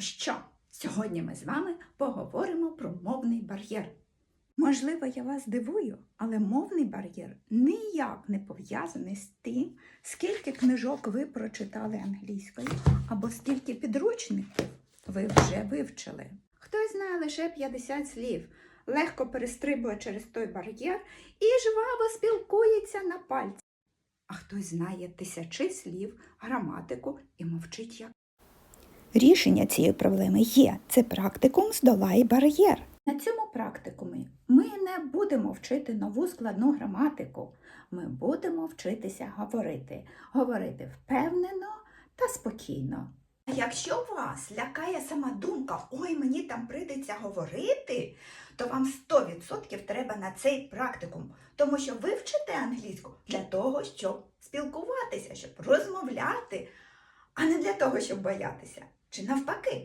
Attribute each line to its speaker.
Speaker 1: Що, сьогодні ми з вами поговоримо про мовний бар'єр. Можливо, я вас дивую, але мовний бар'єр ніяк не пов'язаний з тим, скільки книжок ви прочитали англійською або скільки підручників ви вже вивчили. Хтось знає лише 50 слів, легко перестрибує через той бар'єр і жваво спілкується на пальці. А хтось знає тисячі слів, граматику і мовчить як. Рішення цієї проблеми є це практикум здолай бар'єр. На цьому практикумі ми не будемо вчити нову складну граматику. Ми будемо вчитися говорити, говорити впевнено та спокійно. А якщо вас лякає сама думка, ой, мені там прийдеться говорити, то вам 100% треба на цей практикум, тому що ви вчите англійську для того, щоб спілкуватися, щоб розмовляти, а не для того, щоб боятися. Чи навпаки?